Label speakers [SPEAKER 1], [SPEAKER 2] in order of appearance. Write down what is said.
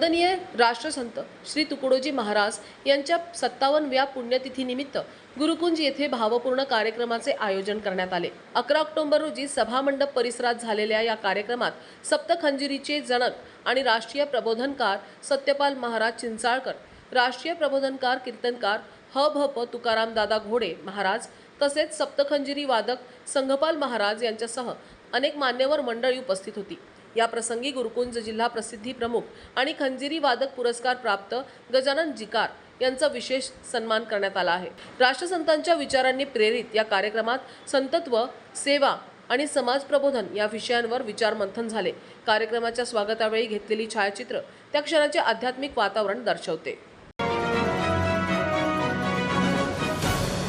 [SPEAKER 1] राष्ट्रसंत श्री तुकडोजी महाराज यांच्या सत्तावन्नव्या पुण्यतिथीनिमित्त गुरुकुंज येथे भावपूर्ण कार्यक्रमाचे आयोजन करण्यात आले. अकरा ऑक्टोबर रोजी सभामंडप परिसरात झालेल्या या कार्यक्रमात सप्तखंजिरीचे जनक आणि राष्ट्रीय प्रबोधनकार सत्यपाल महाराज चिंचाळकर राष्ट्रीय प्रबोधनकार कीर्तनकार ह भ प तुकाराम दादा घोडे महाराज तसेच सप्तखंजिरी वादक संघपाल महाराज यांच्यासह अनेक मान्यवर मंडळी उपस्थित होती. या प्रसंगी गुरुकुंज जिल्हा प्रसिद्धी प्रमुख आणि खंजिरी वादक पुरस्कार प्राप्त गजानन जिकार यांचा विशेष सन्मान करण्यात आला आहे. राष्ट्रसंतांच्या विचारांनी प्रेरित या कार्यक्रमात संतत्व सेवा आणि समाज प्रबोधन या विषयांवर विचारमंथन झाले. कार्यक्रमाच्या स्वागतावेळी घेतलेली छायाचित्र त्या क्षणाचे आध्यात्मिक वातावरण दर्शवते.